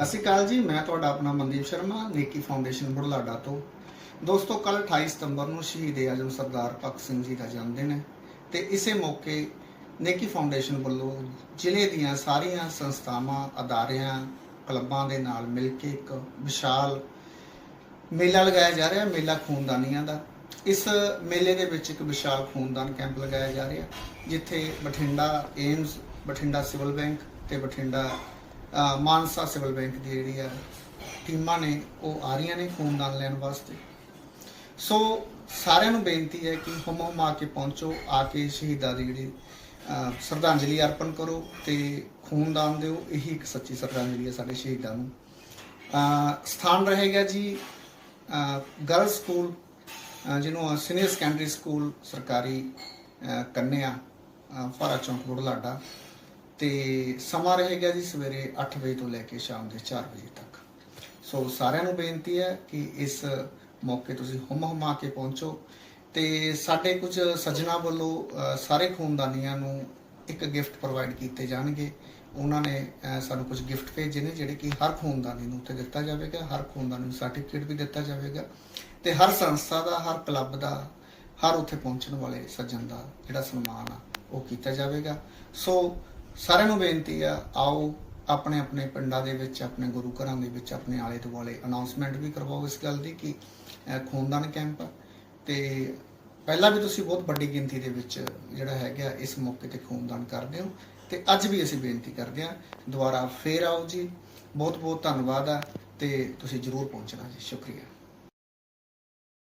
ਸਤਿ ਸ਼੍ਰੀ ਅਕਾਲ ਜੀ, ਮੈਂ ਤੁਹਾਡਾ ਆਪਣਾ ਮਨਦੀਪ ਸ਼ਰਮਾ, ਨੇਕੀ ਫਾਊਂਡੇਸ਼ਨ ਬੁਢਲਾਡਾ ਤੋਂ। ਦੋਸਤੋ ਕੱਲ 28 ਸਤੰਬਰ ਨੂੰ ਸ਼ਹੀਦ ਆਜ਼ਮ ਸਰਦਾਰ ਭਗਤ ਸਿੰਘ ਜੀ ਦਾ ਜਨਮ ਦਿਨ ਹੈ ਤੇ ਇਸੇ ਮੌਕੇ ਨੇਕੀ ਫਾਊਂਡੇਸ਼ਨ ਵੱਲੋਂ ਜ਼ਿਲ੍ਹੇ ਦੀਆਂ ਸਾਰੀਆਂ ਸੰਸਥਾਵਾਂ, ਅਦਾਰਿਆਂ, ਕਲੱਬਾਂ ਦੇ ਨਾਲ ਮਿਲ ਕੇ ਇੱਕ ਵਿਸ਼ਾਲ ਮੇਲਾ ਲਗਾਇਆ ਜਾ ਰਿਹਾ, ਮੇਲਾ ਖੂਨਦਾਨੀਆਂ ਦਾ। ਇਸ ਮੇਲੇ ਦੇ ਵਿੱਚ ਇੱਕ ਵਿਸ਼ਾਲ ਖੂਨਦਾਨ ਕੈਂਪ ਲਗਾਇਆ ਜਾ ਰਿਹਾ, ਜਿੱਥੇ Bathinda AIIMS Bathinda civil bank ਤੇ ਬਠਿੰਡਾ ਮਾਨਸਾ ਸਿਵਲ ਬੈਂਕ ਦੀ ਜਿਹੜੀ ਆ ਟੀਮਾਂ ਨੇ ਉਹ ਆ ਰਹੀਆਂ ਨੇ ਖੂਨਦਾਨ ਲੈਣ ਵਾਸਤੇ। ਸੋ ਸਾਰਿਆਂ ਨੂੰ ਬੇਨਤੀ ਹੈ ਕਿ ਹੁਮ ਹੁਮ ਆ ਕੇ ਪਹੁੰਚੋ ਆ ਕੇ ਸ਼ਹੀਦਾਂ ਦੀ ਜਿਹੜੀ ਸ਼ਰਧਾਂਜਲੀ ਅਰਪਣ ਕਰੋ ਤੇ ਖੂਨਦਾਨ ਦਿਓ। ਇਹੀ ਇੱਕ ਸੱਚੀ ਸ਼ਰਧਾਂਜਲੀ ਹੈ ਸਾਡੇ ਸ਼ਹੀਦਾਂ ਨੂੰ। ਸਥਾਨ ਰਹੇਗਾ ਜੀ ਗਰਲ ਸਕੂਲ ਜਿਹਨੂੰ ਸੀਨੀਅਰ ਸੈਕੰਡਰੀ ਸਕੂਲ ਸਰਕਾਰੀ ਕੰਨਿਆ ਅ, ਫਾਰਾ ਚੌਂਕ ਬੁਢਲਾਡਾ। ਤੇ ਸਮਾਂ ਰਹੇਗਾ ਜੀ ਸਵੇਰੇ 8 ਵਜੇ ਤੋਂ ਲੈ ਕੇ ਸ਼ਾਮ ਦੇ 4 ਵਜੇ ਤੱਕ। ਸੋ ਸਾਰਿਆਂ ਨੂੰ ਬੇਨਤੀ ਹੈ ਕਿ ਇਸ ਮੌਕੇ ਤੁਸੀਂ ਹੁਮ ਹੁਮਾ ਕੇ ਪਹੁੰਚੋ ਤੇ ਸਾਡੇ ਕੁਝ ਸੱਜਣਾ ਵੱਲੋਂ ਸਾਰੇ ਖੂਨਦਾਨੀਆਂ ਨੂੰ ਇੱਕ ਗਿਫਟ ਪ੍ਰੋਵਾਈਡ ਕੀਤੇ ਜਾਣਗੇ। ਉਹਨਾਂ ਨੇ ਸਾਨੂੰ ਕੁਝ ਗਿਫਟ ਭੇਜੇ ਨੇ ਜਿਹੜੇ ਕਿ ਹਰ ਖੂਨਦਾਨੀ ਨੂੰ ਉੱਤੇ ਦਿੱਤਾ ਜਾਵੇਗਾ, ਹਰ ਖੂਨਦਾਨੀ ਨੂੰ ਸਰਟੀਫਿਕੇਟ ਵੀ ਦਿੱਤਾ ਜਾਵੇਗਾ ਤੇ ਹਰ ਸੰਸਥਾ ਦਾ, ਹਰ ਕਲੱਬ ਦਾ, ਹਰ ਉੱਥੇ ਪਹੁੰਚਣ ਵਾਲੇ ਸੱਜਣ ਦਾ ਜਿਹੜਾ ਸਨਮਾਨ ਆ, ਉਹ ਕੀਤਾ ਜਾਵੇਗਾ। ਸੋ ਸਾਰਿਆਂ ਨੂੰ ਬੇਨਤੀ ਆ, ਆਓ ਆਪਣੇ ਆਪਣੇ ਪਿੰਡਾਂ ਦੇ ਵਿੱਚ, ਆਪਣੇ ਗੁਰੂ ਘਰਾਂ ਦੇ ਵਿੱਚ, ਆਪਣੇ ਆਲੇ ਦੁਆਲੇ ਅਨਾਉਂਸਮੈਂਟ ਵੀ ਕਰਵਾਓ ਇਸ ਗੱਲ ਦੀ ਕਿ ਖੂਨਦਾਨ ਕੈਂਪ ਆ। ਤੇ ਪਹਿਲਾਂ ਵੀ ਤੁਸੀਂ ਬਹੁਤ ਵੱਡੀ ਗਿਣਤੀ ਦੇ ਵਿੱਚ ਜਿਹੜਾ ਹੈਗਾ, ਇਸ ਮੌਕੇ ਤੇ ਖੂਨਦਾਨ ਕਰਦੇ ਹੋ। ਤੇ ਅੱਜ ਵੀ ਅਸੀਂ ਬੇਨਤੀ ਕਰਦੇ ਹਾਂ, ਦੁਬਾਰਾ ਫੇਰ ਆਓ ਜੀ। ਬਹੁਤ ਬਹੁਤ ਧੰਨਵਾਦ ਆ ਤੇ ਤੁਸੀਂ ਜਰੂਰ ਪਹੁੰਚਣਾ ਜੀ। ਸ਼ੁਕਰੀਆ।